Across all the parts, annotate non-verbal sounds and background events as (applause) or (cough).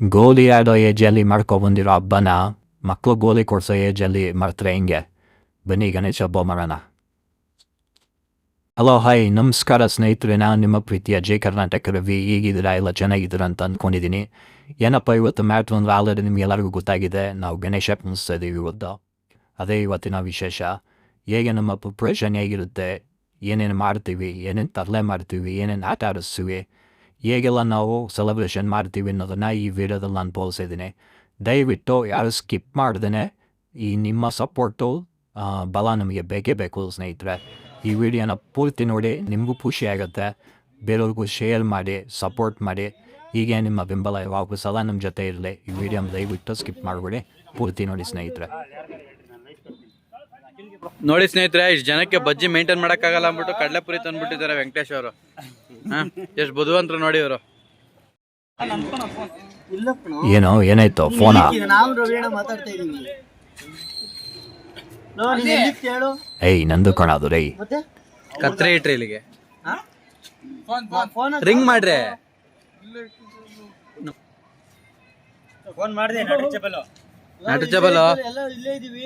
ಗೋಲಿ ಆಡೋ ಏಜಲ್ಲಿ ಮಾಡ್ಕೊಬಂದಿರೋ ಹಬ್ಬನ ಮಕ್ಕಳು ಗೋಲಿ ಕೊಡ್ಸೋ ಏಜಲ್ಲಿ ಮಾಡ್ತಾರೆ ಹೆಂಗೆ ಬನ್ನಿ ಗಣೇಶ ಹಬ್ಬ ಮಾಡೋಣ ಹಲೋ ಹಾಯ್ ನಮಸ್ಕಾರ ಸ್ನೇಹಿತರೆ ನಾನು ನಿಮ್ಮ ಪ್ರೀತಿಯ ಜೈ ಕರ್ನಾಟಕ ರವಿ ಈಗಿದ್ದೀರಾ ಎಲ್ಲ ಚೆನ್ನಾಗಿದ್ದೀರಾ ಅಂತ ಅಂದ್ಕೊಂಡಿದ್ದೀನಿ ಏನಪ್ಪ ಇವತ್ತು ಮ್ಯಾಟ್ ಒಂದು ಆಲ್ರೆಡಿ ನಿಮ್ಗೆ ಎಲ್ಲರಿಗೂ ಗೊತ್ತಾಗಿದೆ ನಾವು ಗಣೇಶ ಕುಣಿಸ್ತಾ ಇದ್ದೀವಿ ಇವತ್ತು ಅದೇ ಇವತ್ತಿನ ವಿಶೇಷ ಹೇಗೆ ನಮ್ಮ ಪ್ರಿಪ್ರೇಷನ್ ಹೇಗಿರುತ್ತೆ ಏನೇನು ಮಾಡ್ತೀವಿ ಏನೇನು ತರಲೆ ಮಾಡ್ತೀವಿ ಏನೇನು ಆಟ ಆಡಿಸ್ತೀವಿ ಹೇಗೆಲ್ಲ ನಾವು ಸೆಲೆಬ್ರೇಷನ್ ಮಾಡ್ತೀವಿ ಅನ್ನೋದನ್ನು ಈ ವಿಡಿಯೋದಲ್ಲಿ ನಾನು ತೋರಿಸಿದ್ದೀನಿ ದಯವಿಟ್ಟು ಯಾರು ಸ್ಕಿಪ್ ಮಾಡ್ದೇ ಈ ನಿಮ್ಮ ಸಪೋರ್ಟು ಬಲ ನಮಗೆ ಬೇಕೇ ಬೇಕು ಸ್ನೇಹಿತರೆ ಈ ವಿಡಿಯೋನ ಪೂರ್ತಿ ನೋಡಿ ನಿಮಗೂ ಖುಷಿ ಆಗುತ್ತೆ ಬೇರೆಯವ್ರಿಗೂ ಶೇರ್ ಮಾಡಿ ಸಪೋರ್ಟ್ ಮಾಡಿ ಹೀಗೆ ನಿಮ್ಮ ಬೆಂಬಲ ಯಾವಾಗೂ ಸಲ ನಮ್ಮ ಜೊತೆ ಇರಲಿ ಈ ವಿಡಿಯೋನ ದಯವಿಟ್ಟು ಸ್ಕಿಪ್ ಮಾಡಬೇಡಿ ಪೂರ್ತಿ ನೋಡಿ ಸ್ನೇಹಿತರೆ ನೋಡಿ ಸ್ನೇಹಿತರೆ ಇಷ್ಟು ಜನಕ್ಕೆ ಬಜ್ಜಿ ಮೇಂಟೈನ್ ಮಾಡೋಕ್ಕಾಗಲ್ಲ ಅಂದ್ಬಿಟ್ಟು ಕಡಲೆಪುರಿ ತಂದ್ಬಿಟ್ಟಿದ್ದಾರೆ ವೆಂಕಟೇಶ್ ಅವರು. ಎಷ್ಟು ಬುದ್ಧಿವಂತರು ನೋಡಿ ಇವರು. ಏನೋ ಏನಾಯ್ತು? ಫೋನಾ? ಏಯ್ ನಂದು ಕಣ ಅದು ರೈ ಕತ್ರೆ ಇಟ್ರಿ ಇಲ್ಲಿಗೆ. ಫೋನ್ ರಿಂಗ್ ಮಾಡ್ರಿ. ಫೋನ್ ಮಾಡಿದೆ ನಾಟು ಜಬಲು ಎಲ್ಲ ಇಲ್ಲೇ ಇದೀವಿ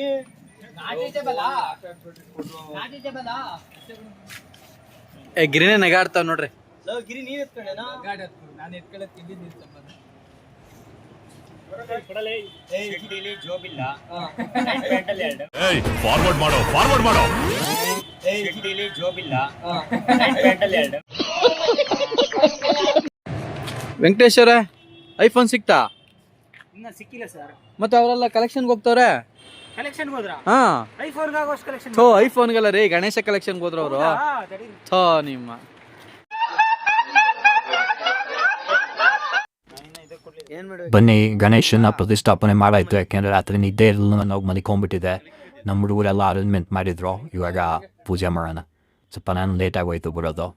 ಏ ಗಿರಿನೇ ನೆಗಾಡ್ತಾವ್ ನೋಡ್ರಿ. ಗಿರಿ ನೀನ್ ಎತ್ಕೊಂಡೇನಾ ಜೋಬಿಲ್ಲ ಫಾರ್ವರ್ಡ್ ಮಾಡೋ ಫಾರ್ವರ್ಡ್ ಮಾಡೋ. ವೆಂಕಟೇಶ್ ಅವರೇ ಐಫೋನ್ ಸಿಕ್ತಾ? ಇನ್ನ ಸಿಕ್ಕಿಲ್ಲ ಸರ್. ಮತ್ತೆ ಅವರೆಲ್ಲ ಕಲೆಕ್ಷನ್ಗೆ ಹೋಗ್ತವ್ರೆ? ಕಲೆಕ್ಷನ್ ಹೋದ್ರ? ಹಾ. ಐಫೋನ್ ಕಲೆಕ್ಷನ್ ಥೋ ಐಫೋನ್ಗೆಲ್ಲ ರೀ ಗಣೇಶ ಕಲೆಕ್ಷನ್ಗೆ ಹೋದ್ರು ಅವರು ಥೋ ನಿಮ್ಮ ಏನ್ ಮಾಡ್ಬೇಕು ಬನ್ನಿ ಗಣೇಶನ ಪ್ರತಿಷ್ಠಾಪನೆ ಮಾಡಾಯ್ತು ಯಾಕೆಂದ್ರೆ ರಾತ್ರಿ ನಿದ್ದೆ ಇರಲಿಲ್ಲ ನಾವು ಮಲಿಕೊಂಡ್ಬಿಟ್ಟಿದೆ ನಮ್ಮ ಹುಡುಗರೆಲ್ಲ ಅರೇಂಜ್ಮೆಂಟ್ ಮಾಡಿದ್ರು ಇವಾಗ ಪೂಜೆ ಮಾಡೋಣ. ಸ್ವಲ್ಪ ನಾನು ಲೇಟ್ ಆಗೋಯ್ತು ಬರೋದು.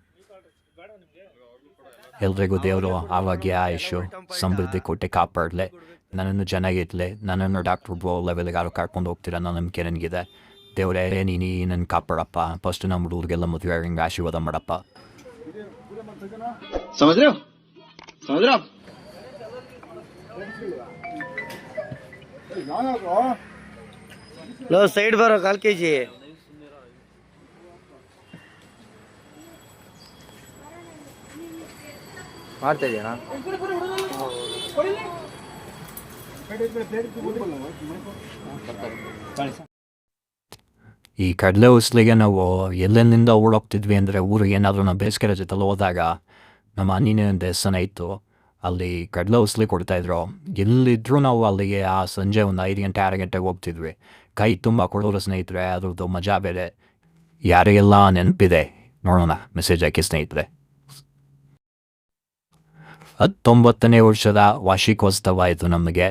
ಎಲ್ರಿಗೂ ದೇವರು ಆವಾಗ ಆಯುಷು ಸಮೃದ್ಧಿ ಕೊಟ್ಟೆ ಕಾಪಾಡಲಿ. ನನ್ನನ್ನು ಚೆನ್ನಾಗಿರ್ಲಿ ನನ್ನನ್ನು ಡಾಕ್ಟ್ರ್ ಬ್ರೋ ಲೆವೆಲ್ಗೆ ಯಾರು ಕರ್ಕೊಂಡು ಹೋಗ್ತೀರ ಅನ್ನೋ ನಂಬಿಕೆ ನನಗಿದೆ. ದೇವರೇ ನೀನು ನನ್ನ ಕಾಪಾಡಪ್ಪ. ಫಸ್ಟ್ ನಮ್ಮ ಹುಡುಗರಿಗೆಲ್ಲ ಮದುವೆ ಹಿಂಗೆ ಆಶೀರ್ವಾದ ಮಾಡಪ್ಪ. ಲೋ ಸೈಡ್ ಬರೋ ಕಾಲ್ ಕೆ ಜಿ ಮಾಡ್ತಾ ಈ ಕಡಲೆ ಉಸ್ಲಿಗೆ ನಾವು ಎಲ್ಲೆಲ್ಲಿಂದ ಓಡೋಗ್ತಿದ್ವಿ ಅಂದರೆ ಊರಿಗೆ ಏನಾದರೂ ನಾವು ಬೇಸಿಗೆ ಜೊತೆಲಿ ಹೋದಾಗ ನಮ್ಮ ಅನಿನ ದೇವಸ್ಥಾನ ಇತ್ತು. ಅಲ್ಲಿ ಕಡಲೆ ಉಸ್ಲಿ ಕೊಡ್ತಾಯಿದ್ರು ಎಲ್ಲಿದ್ದರೂ ನಾವು ಅಲ್ಲಿಗೆ ಆ ಸಂಜೆ ಒಂದು ಐದು ಗಂಟೆ, ಆರು ಗಂಟೆಗೆ ಹೋಗ್ತಿದ್ವಿ. ಕೈ ತುಂಬ ಕೊಡೋರು ಸ್ನೇಹಿತರೆ, ಅದ್ರದ್ದು ಮಜಾ ಬೇರೆ. ಯಾರಿಗೆಲ್ಲ ನೆನಪಿದೆ? ನೋಡೋಣ ಮೆಸೇಜ್ ಹಾಕಿ ಸ್ನೇಹಿತರೆ. ಹತ್ತೊಂಬತ್ತನೇ ವರ್ಷದ ವಾರ್ಷಿಕೋತ್ಸವ ಆಯಿತು ನಮಗೆ.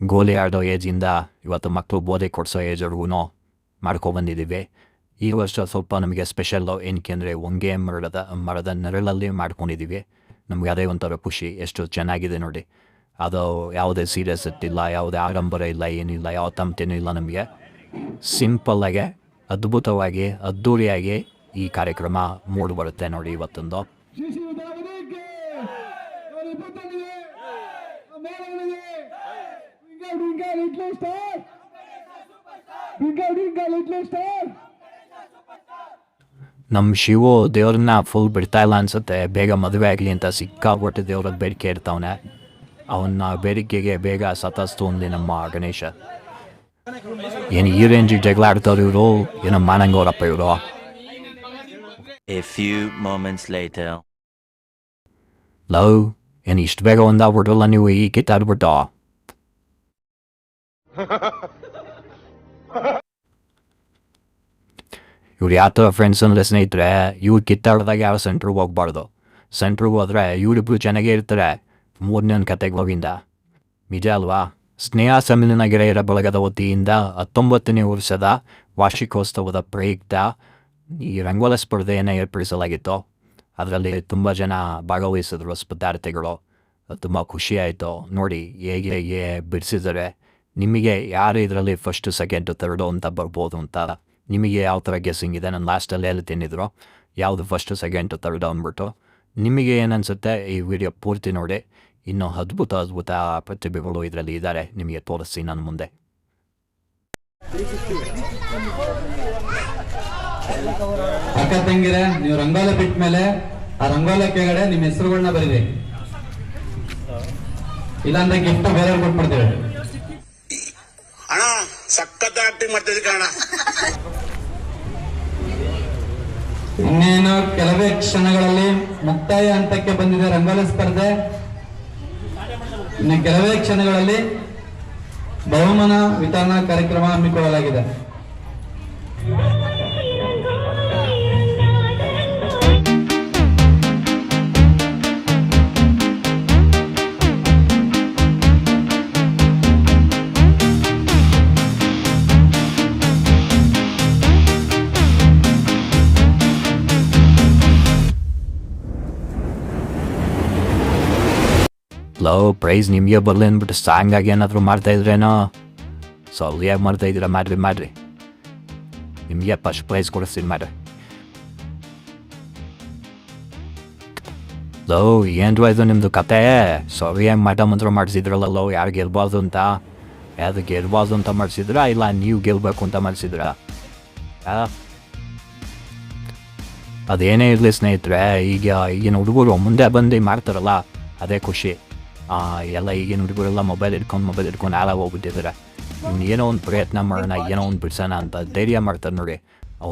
ಗೋಲಿ ಆಡೋ ಏಜಿಂದ ಇವತ್ತು ಮಕ್ಕಳು ಬೋಧೆ ಕೊಡಿಸೋ ಏಜ್ವರೆಗೂ ಮಾಡ್ಕೊಬಂದಿದ್ದೀವಿ ಈ ವರ್ಷ ಸ್ವಲ್ಪ ನಮಗೆ ಸ್ಪೆಷಲ್ಲು ಏನಕ್ಕೆ ಅಂದರೆ ಹೊಂಗೆ ಮರದ ಮರದ ನೆರಳಲ್ಲಿ ಮಾಡ್ಕೊಂಡಿದ್ದೀವಿ. ನಮಗೆ ಅದೇ ಒಂಥರ ಖುಷಿ ಎಷ್ಟು ಚೆನ್ನಾಗಿದೆ ನೋಡಿ ಅದು ಯಾವುದೇ ಸೀರಿಯಸ್ ಇಟ್ಟಿಲ್ಲ ಯಾವುದೇ ಆಡಂಬರ ಇಲ್ಲ ಏನಿಲ್ಲ ಯಾವ ತಮಟೆನೂ ಇಲ್ಲ ನಮಗೆ ಸಿಂಪಲ್ಲಾಗೆ ಅದ್ಭುತವಾಗಿ ಅದ್ಧೂರಿಯಾಗಿ ಈ ಕಾರ್ಯಕ್ರಮ ಮೂಡ್ ಬರುತ್ತೆ ನೋಡಿ ಇವತ್ತೊಂದು ನಮ್ಮ ಶಿವು ದೇವ್ರನ್ನ ಫುಲ್ ಬಿಡ್ತಾ ಇಲ್ಲ ಅನ್ಸುತ್ತೆ. ಬೇಗ ಮದುವೆ ಆಗಲಿ ಅಂತ ಸಿಕ್ಕಾಪಟ್ಟೆ ದೇವ್ರ ಬೇಡಿಕೆ ಇರ್ತಾವನೆ ಅವನ್ನ ಬೇಡಿಕೆಗೆ ಬೇಗ ಸತಸ್ತು ಅಂದ್ಲಿ ನಮ್ಮ ಗಣೇಶ. ಏನು ಈ ರೇಂಜಿಗೆ ಜಗಳ ಆಡ್ತಾವ್ರು ಇವರು? ಏನೋ ಮಾನಂಗವ್ರಪ್ಪ ಇವರು. A few moments later. Love ಏನು ಇಷ್ಟು ಬೇಗ ಒಂದಾಗ್ಬಿಟ್ರಲ್ಲ ನೀವು ಈ ಕಿತ್ತಾಡ್ಬಿಟ್ಟು? (laughs) ಇವ್ರು ಯಾವ ಥರ ಫ್ರೆಂಡ್ಸ್ ಅಂದರೆ ಸ್ನೇಹಿತರೆ, ಇವ್ರು ಕಿತ್ತಾಡ್ದಾಗ ಯಾವ ಸೆಂಟ್ರಿಗೆ ಹೋಗ್ಬಾರ್ದು. ಸೆಂಟ್ರಿಗೆ ಹೋದ್ರೆ ಇವರಿಬ್ರು ಚೆನ್ನಾಗೇ ಇರ್ತಾರೆ. ಮೂರನೇ ಕತೆಗೆ ಹೋಗಿಂದ. ನಿಜ ಅಲ್ವಾ? ಸ್ನೇಹ ಸಮ್ಮಿಲನ ಗೆಳೆಯರ ಬಳಗದ ವತಿಯಿಂದ ಹತ್ತೊಂಬತ್ತನೇ ವರ್ಷದ ವಾರ್ಷಿಕೋತ್ಸವದ ಪ್ರಯುಕ್ತ ಈ ರಂಗೋಲ ಸ್ಪರ್ಧೆಯನ್ನು ಏರ್ಪಡಿಸಲಾಗಿತ್ತು. ಅದರಲ್ಲಿ ತುಂಬ ಜನ ಭಾಗವಹಿಸಿದ್ರು ಸ್ಪರ್ಧಾರ್ಥಿಗಳು. ತುಂಬ ಖುಷಿಯಾಯಿತು ನೋಡಿ, ಹೇಗೆ ಹೇಗೆ ಬಿಡಿಸಿದ್ದಾರೆ. ನಿಮಗೆ ಯಾರು ಇದರಲ್ಲಿ ಫಸ್ಟು ಸೆಕೆಂಡು ತರ್ಡು ಅಂತ ಬರ್ಬೋದು ಅಂತ ನಿಮಗೆ ಯಾವ ಥರ ಗೆಸ್ಸಿಂಗ್ ಇದೆ? ನಾನು ಲಾಸ್ಟಲ್ಲಿ ಹೇಳ್ತೀನಿದ್ರು ಯಾವುದು ಫಸ್ಟು ಸೆಕೆಂಡು ತರ್ಡು ಅಂದ್ಬಿಟ್ಟು. ನಿಮಗೆ ಏನನ್ಸುತ್ತೆ? ಈ ವಿಡಿಯೋ ಪೂರ್ತಿ ನೋಡಿ. ಇನ್ನೂ ಅದ್ಭುತ ಅದ್ಭುತ ಪ್ರತಿಭೆಗಳು ಇದರಲ್ಲಿ ಇದ್ದಾರೆ. ನಿಮಗೆ ತೋರಿಸಿ ನನ್ನ ಮುಂದೆ. ಅಕ್ಕ ತಂಗಿರೆ ನೀವು ರಂಗೋಲೆ ಬಿಟ್ಟ ಮೇಲೆ ಆ ರಂಗೋಲೆ ಕೆಳಗಡೆ ನಿಮ್ಮ ಹೆಸರುಗಳನ್ನ ಬರೀರಿ. ಇಲ್ಲಾಂದ್ರೆ ಗಿಫ್ಟ್ ಬೇರೆ ಕೊಟ್ಬಿಡ್ತೇವೆ. ಅಣ್ಣ ಸಖತ್ ಆಕ್ಟಿಂಗ್ ಮಾಡ್ತಿದ್ದೆ ಕಣ ಇನ್ನೇನು ಕೆಲವೇ ಕ್ಷಣಗಳಲ್ಲಿ ಮುಕ್ತಾಯ ಹಂತಕ್ಕೆ ಬಂದಿದೆ ರಂಗೋಲಿ ಸ್ಪರ್ಧೆ. ಇನ್ನು ಕೆಲವೇ ಕ್ಷಣಗಳಲ್ಲಿ ಬಹುಮಾನ ವಿತರಣಾ ಕಾರ್ಯಕ್ರಮ ಹಮ್ಮಿಕೊಳ್ಳಲಾಗಿದೆ. ಲೋ ಪ್ರೈಸ್ ನಿಮಗೆ ಬರಲಿ ಅಂದ್ಬಿಟ್ಟು ಸಾಂಗಾಗಿ ಏನಾದರೂ ಮಾಡ್ತಾ ಇದ್ರೇನೋ? ಸೊಲ್ಯಾಗಿ ಮಾಡ್ತಾ ಮಾಡಿರಿ, ಮಾಡ್ರಿ. ನಿಮಗೆ ಫಸ್ಟ್ ಪ್ರೈಸ್ ಕೊಡಿಸ್ತೀನಿ ಮಾಡಿರಿ ಲೋ ಏನು ಇದು ನಿಮ್ಮದು ಕತೆ? ಸರಿಯಾಗಿ ಮಾಡ ಮಂತ್ರ ಮಾಡಿಸಿದ್ರಲ್ಲ ಲೋ ಯಾರು ಗೆಲ್ಬಾರ್ದು ಅಂತ? ಯಾರು ಗೆಲ್ಬಾರ್ದು ಅಂತ ಮಾಡಿಸಿದ್ರಾ? ಇಲ್ಲ ನೀವು ಗೆಲ್ಬೇಕು ಅಂತ ಮಾಡಿಸಿದ್ರಾ? ಅದೇನೇ ಇರಲಿ ಸ್ನೇಹಿತರೆ, ಈಗ ಈಗಿನ ಹುಡುಗರು ಮುಂದೆ ಬಂದು ಮಾಡ್ತಾರಲ್ಲ, ಅದೇ ಖುಷಿ. ಎಲ್ಲ ಈಗಿನ ಹುಡುಗರೆಲ್ಲ ಮೊಬೈಲ್ ಇಟ್ಕೊಂಡು ಮೊಬೈಲ್ ಇಟ್ಕೊಂಡು ಹಾಳಾಗಿ ಹೋಗ್ಬಿಟ್ಟಿದ್ದಾರೆ ಇವ್ನು ಏನೋ ಒಂದು ಪ್ರಯತ್ನ ಮಾಡೋಣ, ಏನೋ ಒಂದು ಬಿಡ್ಸೋಣ ಅಂತ ಧೈರ್ಯ ಮಾಡ್ತಾರೆ ನೋಡಿ.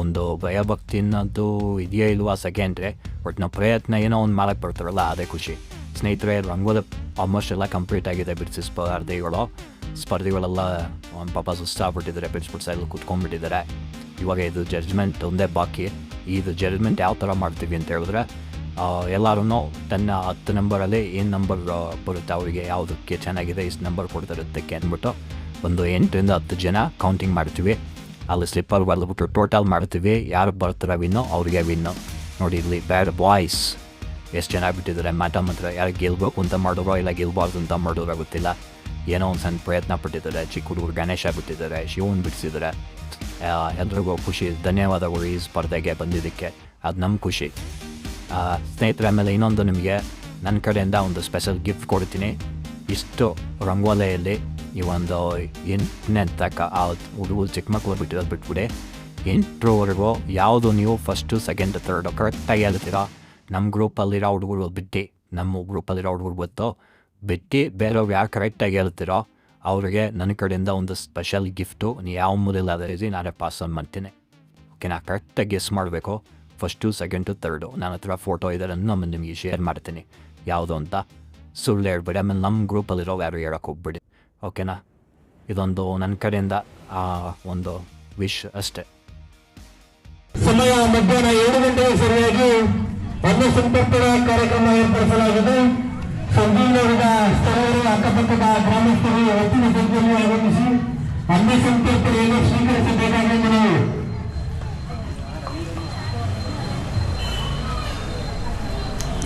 ಒಂದು ಭಯಭಕ್ತಿ ಅನ್ನೋದು ಇದೆಯೋ ಇಲ್ವಾ ಸೆಕೆಂಡ್ರೆ, ಬಟ್ ನಾವು ಪ್ರಯತ್ನ ಏನೋ ಒಂದು ಮಾಡಕ್ಕೆ ಬರ್ತಾರಲ್ಲ, ಅದೇ ಖುಷಿ. ಸ್ನೇಹಿತರೆ, ರಂಗೋಲಿ ಆಲ್ಮೋಸ್ಟ್ ಎಲ್ಲ ಕಂಪ್ಲೀಟ್ ಆಗಿದೆ ಬಿಡಿಸಿ ಸ್ಪರ್ಧೆಗಳು. ಸ್ಪರ್ಧೆಗಳೆಲ್ಲ ಒಂದು ಪಾಪ ಸುಸ್ತಾಗ್ಬಿಟ್ಟಿದ್ದಾರೆ ಬಿಡಿಸ್ಬಿಡ್ಸ ಸೈಡ್ ಕುತ್ಕೊಂಡ್ಬಿಟ್ಟಿದ್ದಾರೆ ಇವಾಗ ಇದು ಜಡ್ಜ್ಮೆಂಟ್ ಒಂದೇ ಬಾಕಿ. ಇದು ಜಡ್ಜ್ಮೆಂಟ್ ಯಾವ ಥರ ಮಾಡ್ತೀವಿ ಅಂತ ಹೇಳಿದ್ರೆ ಎಲ್ಲರೂ ತನ್ನ ಹತ್ತು ನಂಬರಲ್ಲಿ ಏನು ನಂಬರ್ ಬರುತ್ತೆ, ಅವರಿಗೆ ಯಾವುದಕ್ಕೆ ಚೆನ್ನಾಗಿದೆ, ಇಷ್ಟು ನಂಬರ್ ಕೊಡ್ತಿರುತ್ತಕ್ಕೆ ಅಂದ್ಬಿಟ್ಟು ಒಂದು ಎಂಟರಿಂದ ಹತ್ತು ಜನ ಕೌಂಟಿಂಗ್ ಮಾಡ್ತೀವಿ. ಅಲ್ಲಿ ಸ್ಲಿಪ್ಪರ್ ಬರ್ಲಿಬಿಟ್ಟು ಟೋಟಲ್ ಮಾಡ್ತೀವಿ. ಯಾರು ಬರ್ತಾರೆ ವಿನ್ನು ಅವ್ರಿಗೆ ವಿನ್ನು ನೋಡಿ, ಇಲ್ಲಿ ಬ್ಯಾಡ್ ಬಾಯ್ಸ್ ಎಷ್ಟು ಜನ ಬಿಟ್ಟಿದ್ದಾರೆ. ಮಾಟ ಮಾತ್ರ ಯಾರು ಗೆಲ್ಬೇಕು ಅಂತ ಮಾಡೋರು ಇಲ್ಲ ಗೆಲ್ಬಾರ್ದು ಅಂತ ಮಾಡಿದ್ರೋ ಗೊತ್ತಿಲ್ಲ. ಏನೋ ಒಂದು ಸಣ್ಣ ಪ್ರಯತ್ನ ಪಟ್ಟಿದ್ದಾರೆ. ಚಿಕ್ಕ ಹುಡುಗರು ಗಣೇಶ ಬಿಟ್ಟಿದ್ದಾರೆ, ಶಿವನ್ ಬಿಡಿಸಿದ್ದಾರೆ. ಎಲ್ರಿಗೂ ಖುಷಿ. ಧನ್ಯವಾದಗಳು ಈ ಸ್ಪರ್ಧೆಗೆ ಬಂದಿದ್ದಕ್ಕೆ. ಅದು ನಮ್ಮ ಖುಷಿ. ಸ್ನೇಹಿತರೆ, ಆಮೇಲೆ ಇನ್ನೊಂದು ನಿಮಗೆ ನನ್ನ ಕಡೆಯಿಂದ ಒಂದು ಸ್ಪೆಷಲ್ ಗಿಫ್ಟ್ ಕೊಡ್ತೀನಿ. ಇಷ್ಟು ರಂಗೋಲೆಯಲ್ಲಿ ಈ ಒಂದು ಎಂಟನೇ ತನಕ ಆ ಹುಡುಗರು ಚಿಕ್ಕ ಮಕ್ಕಳು ಬಿಟ್ಟಿರೋದು ಬಿಟ್ಬಿಡಿ. ಎಂಟರವರೆಗೂ ಯಾವುದು ನೀವು ಫಸ್ಟು ಸೆಕೆಂಡ್ ತರ್ಡು ಕರೆಕ್ಟಾಗಿ ಹೇಳ್ತೀರಾ? ನಮ್ಮ ಗ್ರೂಪಲ್ಲಿರೋ ಹುಡುಗರು ಬಿಟ್ಟು, ನಮ್ಮ ಗ್ರೂಪಲ್ಲಿರೋ ಹುಡುಗರು ಗೊತ್ತು. ಬಿಟ್ಟು ಬೇರೆಯವ್ರು ಯಾರು ಕರೆಕ್ಟಾಗಿ ಹೇಳ್ತೀರೋ? ಅವರಿಗೆ ನನ್ನ ಕಡೆಯಿಂದ ಒಂದು ಸ್ಪೆಷಲ್ ಗಿಫ್ಟು ನೀವು ಯಾವ ಮೂಲೆಲ್ಲ ಅದೇ ನಾನೇ ಪಾಸ್ ಆನ್ ಮಾಡ್ತೀನಿ. ಓಕೆ ನಾ ಕರೆಕ್ಟಾಗಿ ಗೆಸ್ ಮಾಡಬೇಕು. ಫಸ್ಟು ಸೆಕೆಂಡು ತರ್ಡು ನನ್ನ ಹತ್ರ ಫೋಟೋ ಇದೆ ನಮ್ಮ ನಿಮಗೆ ಶೇರ್ ಮಾಡ್ತೀನಿ ಯಾವುದು ಅಂತ ಸುಳ್ಳು ಹೇಳ್ಬೇಡಿ ಆಮೇಲೆ ನಮ್ಮ ಗ್ರೂಪಲ್ಲಿರೋ ಯಾರು ಹೇಳಕ್ಕೆ ಹೋಗ್ಬಿಡಿ ಓಕೆನಾ ಇದೊಂದು ನನ್ನ ಕಡೆಯಿಂದ ಆ ಒಂದು ವಿಶ್ ಅಷ್ಟೇ ಸಮಯ ಮಧ್ಯಾಹ್ನ ಏಳು ಗಂಟೆಗೆ ಸರಿಯಾಗಿ ಅನ್ನ ಸಂಪರ್ಕದ ಕಾರ್ಯಕ್ರಮ ಏರ್ಪಡಿಸಲಾಗಿದೆ. ಸಂಜೀವನವರದ ಸ್ಥಳೀಯರು ಅಕ್ಕಪಕ್ಕದ ಗ್ರಾಮಸ್ಥರು ಹೆಚ್ಚಿನ ಸಂಖ್ಯೆಯಲ್ಲಿ ಆಗಮಿಸಿ ಅನ್ನ ಸಂತರ್ಪಣೆಯನ್ನು ಸ್ವೀಕರಿಸಬೇಕಾಗಿ ಮನವಿ.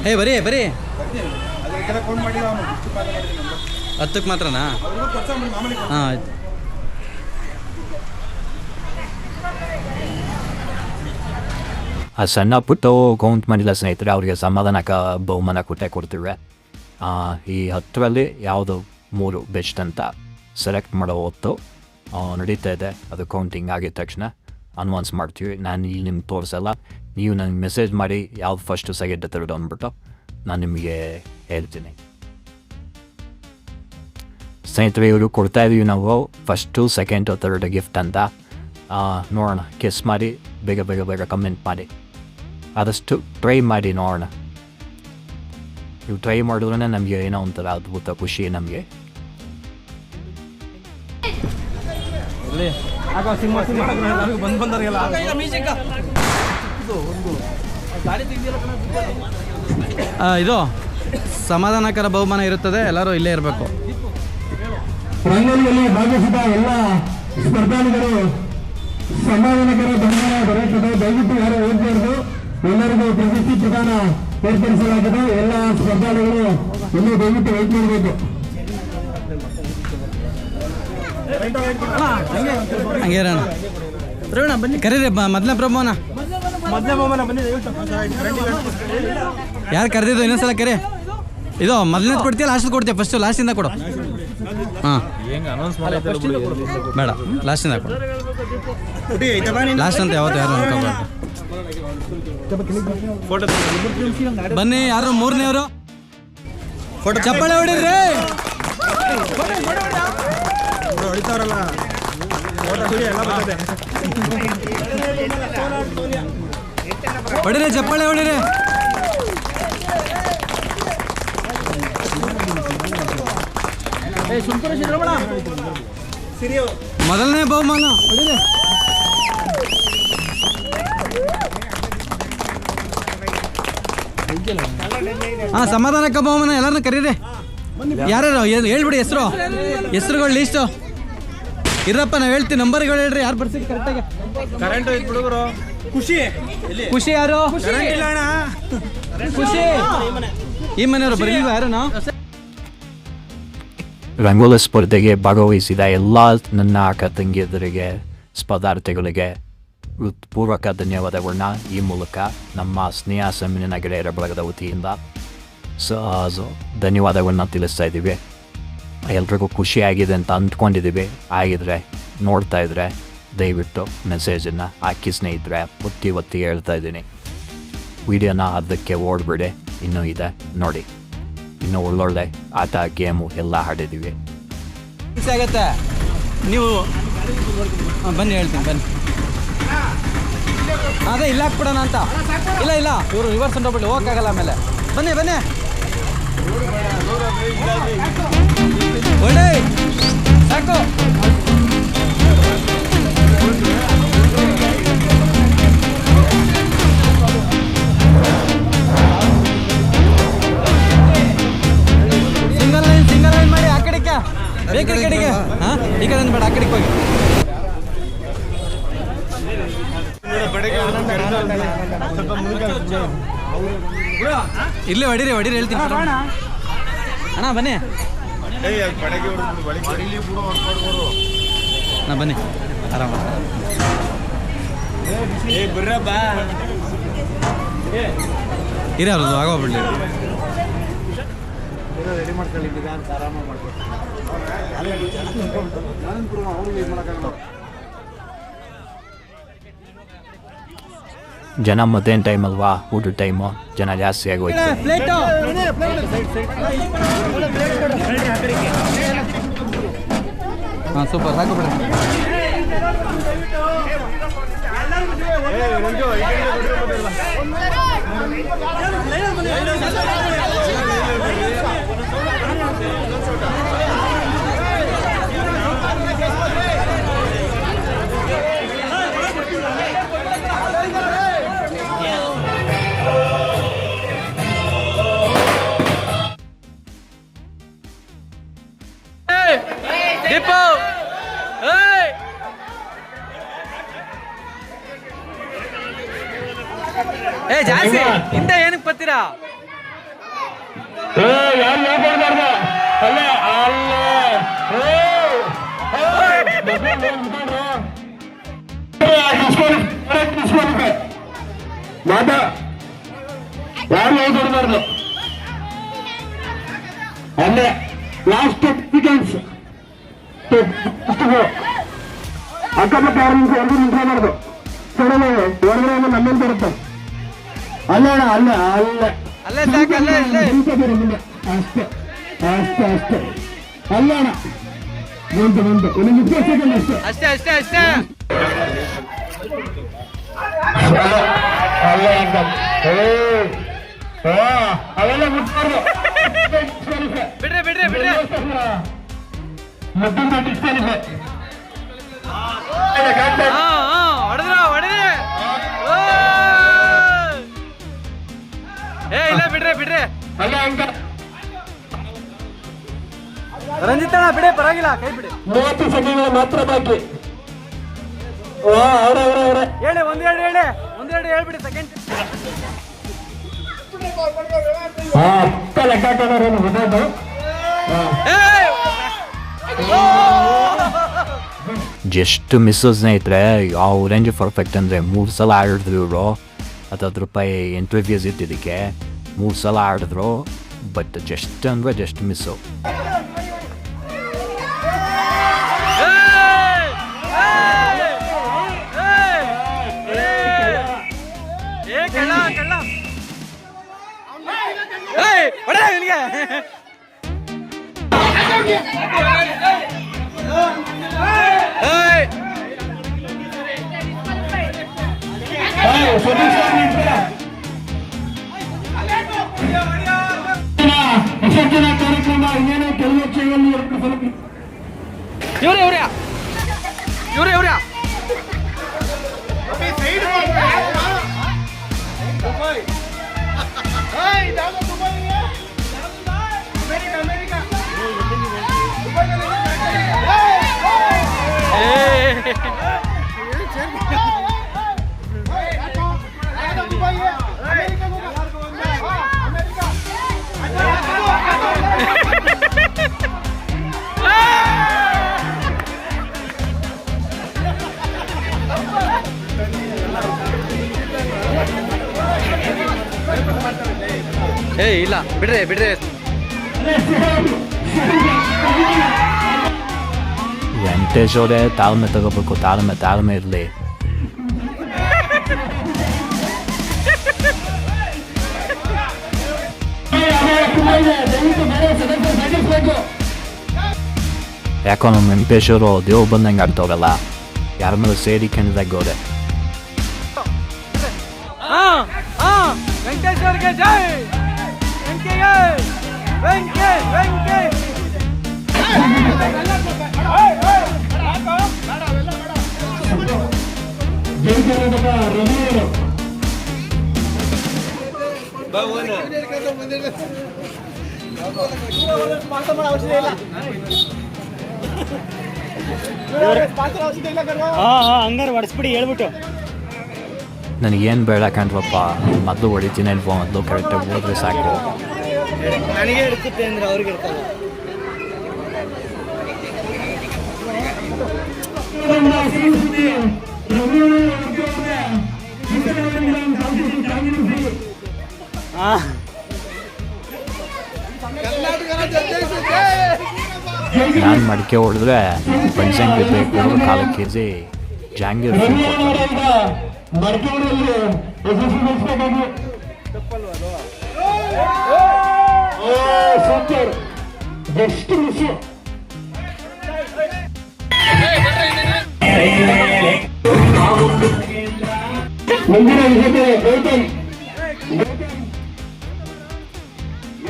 ಏ, ಬರೀ ಬರೀ. ಹತ್ತಕ್ಕೆ ಮಾತ್ರನಾ? ಹಾಂ, ಆಯ್ತು. ಆ ಸಣ್ಣ ಪುಟ್ಟ ಕೌಂಟ್ ಮಾಡಿಲ್ಲ ಸ್ನೇಹಿತರೆ, ಅವರಿಗೆ ಸಮಾಧಾನಕ ಬಹುಮಾನ ಕೊಟ್ಟೆ ಕೊಡ್ತೀವಿ ಈ ಹತ್ತರಲ್ಲಿ ಯಾವುದು ಮೂರು ಬೆಸ್ಟ್ ಅಂತ ಸೆಲೆಕ್ಟ್ ಮಾಡೋ ಹೊತ್ತು ನಡೀತಾ ಇದೆ. ಅದು ಕೌಂಟಿಂಗ್ ಆಗಿದ ತಕ್ಷಣ ಅನ್ವಾನ್ಸ್ ಮಾಡ್ತೀವಿ. ನಾನು ಇಲ್ಲಿ ನಿಮ್ಗೆ ತೋರಿಸಲ್ಲ. ನೀವು ನನಗೆ ಮೆಸೇಜ್ ಮಾಡಿ ಯಾವ್ದು ಫಸ್ಟ್ ಸೆಕೆಂಡ್ ತರ್ಡ್ ಅಂದ್ಬಿಟ್ಟು ನಾನು ನಿಮಗೆ ಹೇಳ್ತೀನಿ ಸ್ನೇಹಿತರೆ ಇವರು ಕೊಡ್ತಾ ಇದೀವಿ ನಾವು ಫಸ್ಟು ಸೆಕೆಂಡ್ ತರ್ಡ್ ಗಿಫ್ಟ್ ಅಂತ ನೋಡೋಣ ಕಿಸ್ ಮಾಡಿ ಬೇಗ ಬೇಗ ಬೇಗ ಕಮೆಂಟ್ ಮಾಡಿ ಆದಷ್ಟು ಟ್ರೈ ಮಾಡಿ ನೋಡೋಣ ನೀವು ಟ್ರೈ ಮಾಡಿದ್ರೆ ನಮಗೆ ಏನೋ ಒಂಥರ ಅದ್ಭುತ ಖುಷಿ ನಮಗೆ ಇದು ಸಮಾಧಾನಕರ ಬಹುಮಾನ ಇರುತ್ತದೆ ಎಲ್ಲರೂ ಇಲ್ಲೇ ಇರಬೇಕು. ಫೈನಲ್ನಲ್ಲಿ ಭಾಗವಹಿಸಿದ ಎಲ್ಲ ಸ್ಪರ್ಧಾಳುಗಳು ಸಮಾಧಾನಕರ ಬಹುಮಾನ ದೊರೆಯುತ್ತದೆ. ದಯವಿಟ್ಟು ಯಾರು ಓದಬಾರದು ಎಲ್ಲರಿಗೂ ಪ್ರಶಸ್ತಿ ಪ್ರದಾನ ಏರ್ಪಡಿಸಲಾಗಿದೆ. ಎಲ್ಲ ಸ್ಪರ್ಧಾಳುಗಳು ಇನ್ನೂ ದಯವಿಟ್ಟು ವೈಟ್ ಮಾಡಬೇಕು. ಹಂಗೇರಣ್ಣ ಇರೋಣ ಪ್ರವೀಣ ಬನ್ನಿ ಕರೀರಿ ಬ- ಮೊದಲನೇ ಪ್ರಭುವನ ಯಾರು ಕರೆದಿದ್ದು ಇನ್ನೊಂದ್ಸಲ ಕರೆ? ಇದು ಮೊದಲನೇ ಕೊಡ್ತೀಯ ಲಾಸ್ಟ್ ಕೊಡ್ತೀಯ? ಫಸ್ಟ್ ಲಾಸ್ಟಿಂದ ಕೊಡು. ಹಾಂ. ಬೇಡ ಲಾಸ್ಟಿಂದ ಕೊಡು. ಲಾಸ್ಟ್ ಅಂತ ಯಾವತ್ತು ಯಾರು ಅನ್ಕೋಬಾರ್ದು. ಬನ್ನಿ ಯಾರು? ಮೂರನೇವರು ಚಪ್ಪಾಳೆ ಹೊಡಿದ್ರಿ ಹೊಡಿರಿ ಚಪ್ಪಾಳೆ ಹೊಡಿರಿ. ಮೊದಲನೇ ಬಹುಮಾನ. ಹೊಡಿರಿ. ಹಾ ಸಮಾಧಾನಕ್ಕ ಬಹುಮಾನ. ಎಲ್ಲರನ್ನ ಕರೀರಿ. ಯಾರ್ಯಾರು? ಹೇಳ್ಬಿಡಿ ಹೆಸರು. ಹೆಸರುಗಳು ಲೀಸ್ಟು ಇರಪ್ಪ ನಾವು ಹೇಳ್ತೀವಿ. ನಂಬರ್ಗಳು ಹೇಳ್ರಿ. ಯಾರು ಬರ್ಸಿ ಕರೆಕ್ಟಾಗಿ ಕರೆಂಟ್ ಹುಡುಗರು ಖುಷಿ. ಖುಷಿ ಯಾರು? ಖುಷಿ. ಈ ಮನೆಯವರು ಬರೀ ಯಾರು ನಾವು ರಂಗೋಲಿ ಸ್ಪರ್ಧೆಗೆ ಭಾಗವಹಿಸಿದ ಎಲ್ಲ ನನ್ನ ಅಕ್ಕ ತಂಗಿಯದರಿಗೆ ಸ್ಪರ್ಧಾರ್ಥಿಗಳಿಗೆ ಹೃತ್ಪೂರ್ವಕ ಧನ್ಯವಾದಗಳನ್ನ ಈ ಮೂಲಕ ನಮ್ಮ ಸ್ನೇಹ ಸಮ್ಮಿನ ಗೆಳೆಯರ ಬಳಗದ ವತಿಯಿಂದ ಸ ಸೊ ಧನ್ಯವಾದಗಳನ್ನ ತಿಳಿಸ್ತಾ ಇದ್ದೀವಿ. ಎಲ್ರಿಗೂ ಖುಷಿಯಾಗಿದೆ ಅಂತ ಅಂದ್ಕೊಂಡಿದ್ದೀವಿ. ಆಗಿದ್ರೆ ನೋಡ್ತಾ ಇದ್ರೆ ದಯವಿಟ್ಟು ಮೆಸೇಜನ್ನು ಹಾಕಿ ಸ್ನೇಹಿತರೆ ಒತ್ತಿ ಒತ್ತಿ ಹೇಳ್ತಾ ಇದ್ದೀನಿ. ವಿಡಿಯೋನ ಅದಕ್ಕೆ ಓಡ್ಬಿಡಿ, ಇನ್ನೂ ಇದೆ, ನೋಡಿ. ಇನ್ನೂ ಒಳ್ಳೊಳ್ಳೆ ಆಟ, ಗೇಮು ಎಲ್ಲ ಆಡಿದ್ದೀವಿ. ಆಗತ್ತೆ. ನೀವು ಬನ್ನಿ, ಹೇಳ್ತೀನಿ, ಬನ್ನಿ. ಅದೇ, ಇಲ್ಲ ಹಾಕ್ಬಿಡೋಣ ಅಂತ. ಇಲ್ಲ ಇಲ್ಲ, ಇವರು ರಿವರ್ಸ್ ಹೊಂಟೋಗ್ಬಿಟ್ಟು ಹೋಗಕ್ಕಾಗಲ್ಲ ಆಮೇಲೆ. ಬನ್ನಿ ಬನ್ನಿ. ಒಳ್ಳೆ! ಸಾಕು. ಬೇಕರಿ ಕಡೆಗೆ. ಹಾಂ? ಈ ಕಡೆ ಬೇಡ ಆ ಕಡೆಗೆ ಹೋಗಿ. ಇಲ್ಲೇ ಹೊಡಿರಿ ಹೊಡಿರಿ ಹೇಳ್ತೀನಿ. ಅಣ್ಣ ಬನ್ನಿ. ಅಣ್ಣ ಬನ್ನಿ. ಆರಾಮ. ಇರಿ ಅವ್ರದ್ದು ಆಗೋಗ್ಬಿಡ್ಲಿ ಜನ ಮಧ್ಯಾಹ್ನ ಟೈಮ್ ಅಲ್ವಾ? ಊಟದ ಟೈಮು ಜನ ಜಾಸ್ತಿ ಆಗೋಯ್ತು ಹಾಂ ಸೂಪರ್ ಸಾಕು ಬಿಡಿ ದೀಪು ಏ ಜಾಸ್ತಿ. ಹಿಂದೆ ಏನಕ್ಕೆ ಬರ್ತೀರಾ? ಯಾರು ಹೋಗ್ಬಾರ್ದು ಅಲ್ಲೇ ಲಾಸ್ಟ್ ಸೆಕೆಂಡ್ಸ್ ಅಕ್ಕಪಕ್ಕ ಯಾರು ನಿಂತು ಎರಡು ನಿಂತ್ಕೊಬಾರ್ದು ಸರಿ ಹೊರಗಡೆ ನಮ್ಮೇಲೆ ಬರುತ್ತೆ. ಅಲ್ಲೇ ಅಣ್ಣ ಅಲ್ಲೇ ಅಲ್ಲೇ ಅಲ್ಲೇ ಸಾಕು ಅಲ್ಲೇ ಅಲ್ಲೇ ಸ್ವಲ್ಪ ದೂರ ಮುಂದೆ ಅಷ್ಟೇ ಅಷ್ಟೇ ಅಷ್ಟೇ ಅಲ್ಲೇ ಅಣ್ಣ ಬಂತು ಬಂತು ಒಂದು ಇಪ್ಪತ್ತು ಸೆಕೆಂಡ್ ಅಷ್ಟೇ ಅಷ್ಟೇ ಅಷ್ಟೇ ಅಷ್ಟೇ ಅಲ್ಲೇ ಅಂಕಲ್ ಅವೆಲ್ಲ ಮುಟ್ಬಾರ್ದು ಬಿಡ್ರಿ ಬಿಡ್ರಿ ಬಿಡ್ರಿ ಮುದ್ದಿನ ಡಿಸ್ಟೆನ್ಸ್ ಏ ಇಲ್ಲ ಬಿಡ್ರಿ ಬಿಡ್ರಿ. ರಂಜಿತ್ ಅಣ್ಣ ರಂಜಿತಣ್ಣ ಬಿಡಿ ಪರವಾಗಿಲ್ಲ ಕೈ ಬಿಡಿ. ಮೂವತ್ತು ಸೆಕೆಂಡ್ಗಳು ಮಾತ್ರ ಬಾಕಿ. ಓ ಅವ್ರೆ ಅವ್ರೆ ಅವ್ರೆ. ಹೇಳಿ ಒಂದ್ ಎರಡು ಹೇಳಿ ಒಂದ್ ಎರಡು ಹೇಳ್ಬಿಡಿ ಸೆಕೆಂಡ್ ಹಾ ಅಕ್ಕ ಲೆಕ್ಕ ಹಾಕೋರು ಗೊತ್ತಾಯ್ತು? ಏಯ್! ಜಸ್ಟ್ ಮಿಸ್ಸು ಸ್ನೇಹಿತರೆ ಯಾವ ರೇಂಜ್ ಪರ್ಫೆಕ್ಟ್ ಅಂದ್ರೆ ಮೂರು ಸಲ ಆಡಿದ್ರು ಇವರು. ಹತ್ತತ್ತು ರೂಪಾಯಿ ಇಂಟರ್ವ್ಯೂಸ್ ಇದ್ದಿದ್ದಕ್ಕೆ ಮೂರು ಸಲ ಆಡಿದ್ರು ಬಟ್ ಜಸ್ಟ್ ಅಂದರೆ ಜಸ್ಟ್ ಮಿಸ್ಸು ಏಯ್ ಇಲ್ಲ ಬಿಡ್ರಿ ಬಿಡ್ರಿ. ವೆಂಕಟೇಶ್ ಅವರೇ ತಾಳ್ಮೆ ತಗೋಬೇಕು ತಾಳ್ಮೆ ತಾಳ್ಮೆ ಇರಲಿ. ಯಾಕೋ ನಮ್ಮ ವೆಂಕಟೇಶ್ ಅವರು ದೇವ್ ಬಂದಂಗೆ ಆಡ್ತವ್ರಲ್ಲ ಯಾರ ಮೇಲೆ ಸೇರಿ ಹಾ ಹಾ ವೆಂಕಟೇಶ್ ಅವ್ರಿಗೆ ಜೈ! ಜಯಕರ್ನಾಟಕ ರವಿಯವರು ನನಗೇನು ಬೇಡ ಕಣ್ರಪ್ಪ. ಮೊದಲು ಹೊಡಿತೀನಿ ಅಲ್ವಾ ಮೊದಲು ಕರೆಕ್ಟಾಗಿ ಹೋದ್ರೆ ಸಾಕು. ನನಗೆ ಇರ್ತದೆ ಅಂದ್ರೆ ಅವ್ರಿಗೆ ಇರ್ತಲ್ಲ ನಾನು ಮಡಿಕೆ ಹೊಡೆದ್ರೆ ಬನ್ಸಂಗೆ ಬೇಕು ಕಾಲು ಕೆ ಜಿ ಜಾಂಗೀರ್ ಫ್ರೀ ಸೂಪರ್ ಬೆಸ್ಟ್ ಮಿಸ್ ಮುಂದಿನ ವಿಜೇತೆ ಗೌತಮ್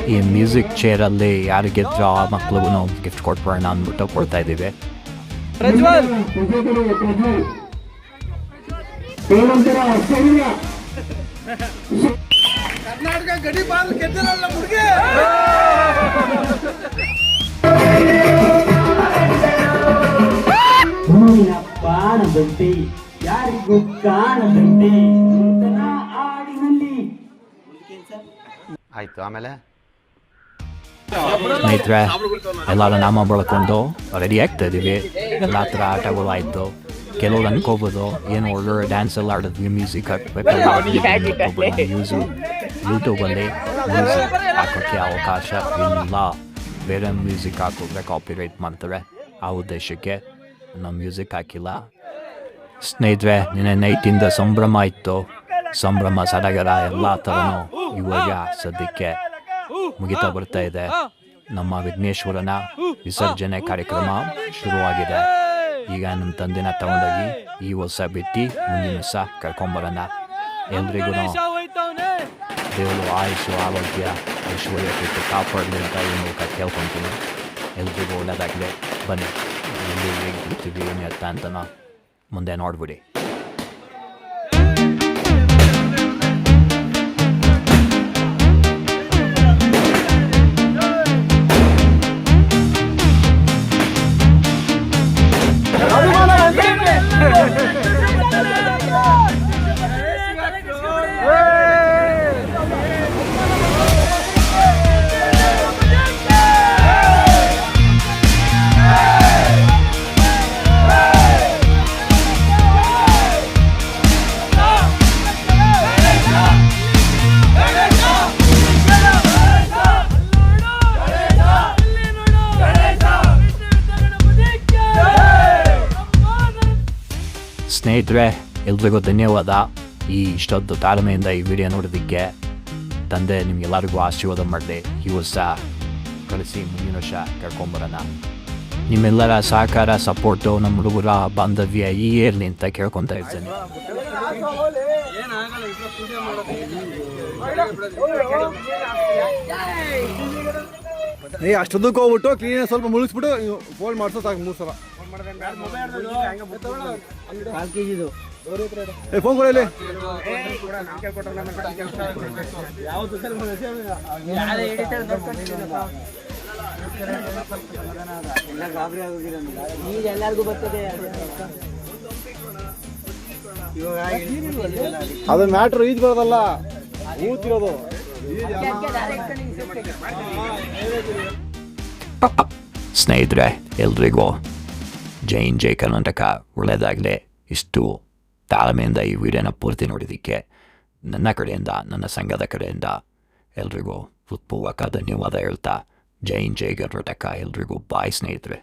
ಈ ಮ್ಯೂಸಿಕ್ ಚೇರಲ್ಲಿ ಯಾರು ಗೆದ್ರೋ ಆ ಮಕ್ಳಿಗೂ ನಾವು ಗಿಫ್ಟ್ ಕೊಟ್ಬಿಡೋಣ ಅಂದ್ಬಿಟ್ಟು ಕೊಡ್ತಾ ಇದ್ದೀವಿ. ಪ್ರಜ್ವಲ್ ಗಡಿ ಬಾಲ್ ಗೆದ್ದಿರಲ್ಲ ಹುಡುಗಿ? ಹೂವಿನ ಬಾಣದಂತೆ ಯಾರಿಗೂ ಕಾಣದಂತೆ ನೂತನ ಹಾಡಿನಲ್ಲಿ ಆಯ್ತು ಆಮೇಲೆ? ಸ್ನೇಹಿತರೆ ಎಲ್ಲರೂ ನಾಮ ಬಳ್ಕೊಂಡು ರೆಡಿ ಆಗ್ತಾ ಇದ್ದೀವಿ ಎಲ್ಲ ಥರ ಆಟಗಳು ಆಯಿತು. ಕೆಲವ್ರು ಅನ್ಕೋಬೋದು ಏನು ಒಳ್ಳೆ ಡ್ಯಾನ್ಸ್ ಎಲ್ಲ ಆಡಿದ್ವಿ ಮ್ಯೂಸಿಕ್ ಹಾಕ್ಬೇಕು ಯೂಸು (laughs) ಯೂಟ್ಯೂಬಲ್ಲಿ ಮ್ಯೂಸಿಕ್ ಹಾಕೋಕ್ಕೆ ಅವಕಾಶ ಇಲ್ಲ. ಬೇರೆ ಮ್ಯೂಸಿಕ್ ಹಾಕಿದ್ರೆ ಕಾಪಿರೈಟ್ ಮಾಡ್ತಾರೆ. ಆ ಉದ್ದೇಶಕ್ಕೆ ನಮ್ಮ ಮ್ಯೂಸಿಕ್ ಹಾಕಿಲ್ಲ. ಸ್ನೇಹಿತರೆ, ನಿನ್ನೆ ನೈಟಿಂದ ಸಂಭ್ರಮ ಇತ್ತು. ಸಂಭ್ರಮ, ಸಡಗರ ಎಲ್ಲ ಥರನೂ ಇವಾಗ ಸದ್ಯಕ್ಕೆ ಮುಗಿತಾ ಬರ್ತಾ ಇದೆ. ನಮ್ಮ ವಿಘ್ನೇಶ್ವರನ ವಿಸರ್ಜನೆ ಕಾರ್ಯಕ್ರಮ ಶುರುವಾಗಿದೆ. ಈಗ ನಮ್ಮ ತಂದೆನ ತಗೊಂಡೋಗಿ ಈ ಹೊಸ ಬಿಟ್ಟು ಮುಂದಿನ ಸಹ ಕರ್ಕೊಂಬರೋಣ. ಎಲ್ರಿಗೂ teologia și o efecte capă mentalul meu ca tel continuu. El dugo la da kre bane. Ele le te vi ne tantana. Munden ordvuri. Hey, hey. ಸ್ನೇಹಿತರೆ ಎಲ್ರಿಗೂ ಧನ್ಯವಾದ. ಈ ಇಷ್ಟೊಂದು ತಾಳ್ಮೆಯಿಂದ ಈ ವಿಡಿಯೋ ನೋಡೋದಕ್ಕೆ ತಂದೆ ನಿಮ್ಗೆಲ್ಲರಿಗೂ ಆಶೀರ್ವಾದ ಮಾಡಲಿ ಈ ವರ್ಷ ಕಳಿಸಿ ಮುಂದಿನ ವರ್ಷ ಕರ್ಕೊಂಬರೋಣ. ನಿಮ್ಮೆಲ್ಲರ ಸಹಕಾರ ಸಪೋರ್ಟು ನಮ್ಮ ಹುಡುಗರ ಬಾಂಧವ್ಯ ಈ ಇರಲಿ ಅಂತ ಕೇಳ್ಕೊತಾ ಇರ್ತೇನೆ ಏ, ಅಷ್ಟೊಂದಕ್ಕೆ ಹೋಗ್ಬಿಟ್ಟು ಕ್ಲೀನ್ ಸ್ವಲ್ಪ ಮುಳುಗಿಸ್ಬಿಟ್ಟು ಫೋನ್ ಮಾಡಿಸೋ ಸಾಕು ಮೂರು ಸಲ. ಕಾಲು ಕೆ ಜಿದು ಏ ಫೋನ್ ಕೊಡಲಿ ಅದು ಮ್ಯಾಟ್ರ್ ಈಜ್ ಬರೋದಲ್ಲ ಊತಿರೋದು ಸ್ನೇಹಿತರೆ ಎಲ್ರಿಗೂ ಜೈನ್ ಜೈ ಕರ್ನಾಟಕ ಒಳ್ಳೆಯದಾಗಲಿ ಇಷ್ಟು ತಾಳ್ಮೆಯಿಂದ ಈ ವಿಡಿಯೋನ ಪೂರ್ತಿ ನೋಡಿದ್ದಕ್ಕೆ ನನ್ನ ಕಡೆಯಿಂದ ನನ್ನ ಸಂಘದ ಕಡೆಯಿಂದ ಎಲ್ರಿಗೂ ಹೃತ್ಪೂರ್ವಕ ಧನ್ಯವಾದ ಹೇಳ್ತಾ ಜೈನ್ ಜೈ ಕರ್ನಾಟಕ ಎಲ್ರಿಗೂ ಬಾಯ್ ಸ್ನೇಹಿತರೆ